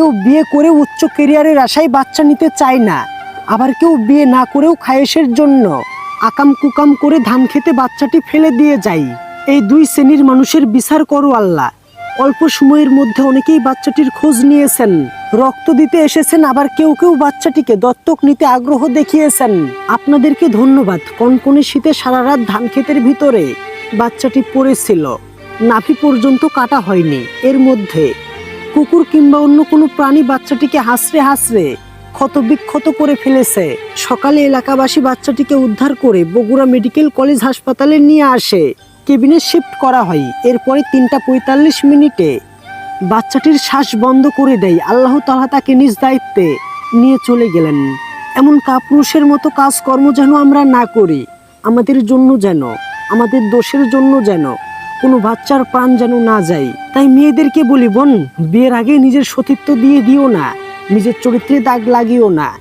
কেউ বিয়ে করে উচ্চ কেরিয়ারের আশায় বাচ্চা নিতে চায় না। আবার কেউ বিয়ে না করেও খায়েশের জন্য আকাম কুকাম করে ধান খেতে বাচ্চাটি ফেলে দিয়ে যায়। এই দুই শ্রেণির মানুষের বিচার করো আল্লাহ। অল্প সময়ের মধ্যে অনেকেই বাচ্চাটির খোঁজ নিয়েছেন। রক্ত দিতে এসেছেন, আবার কেউ কেউ বাচ্চাটিকে দত্তক নিতে আগ্রহ দেখিয়েছেন। আপনাদেরকে ধন্যবাদ। কনকনে শীতে সারা রাত ধান ক্ষেতের ভিতরে বাচ্চাটি পড়েছিল। নাভি পর্যন্ত কাটা হয়নি। এর মধ্যে কুকুর কিংবা অন্য কোনো প্রাণী বাচ্চাটিকে হাসরে হাসরে, ক্ষতবিক্ষত করে ফেলেছে। সকালে এলাকাবাসী বাচ্চাটিকে উদ্ধার করে বগুড়া মেডিকেল কলেজ হাসপাতালে নিয়ে আসে। কেবিনে শিফট করা হয়। এরপরে তিনটা পঁয়তাল্লিশ মিনিটে বাচ্চাটির শ্বাস বন্ধ করে দেয়। আল্লাহ তাআলা তাকে নিজ দায়িত্বে নিয়ে চলে গেলেন। এমন কাপুরুষের মতো কাজকর্ম যেন আমরা না করি। আমাদের জন্য যেন, আমাদের দোষের জন্য যেন কোনো বাচ্চার প্রাণ যেন না যায়। তাই মেয়েদেরকে বলি, বোন, বিয়ের আগে নিজের সতীত্ব দিয়ে দিও না। নিজের চরিত্রে দাগ লাগিও না।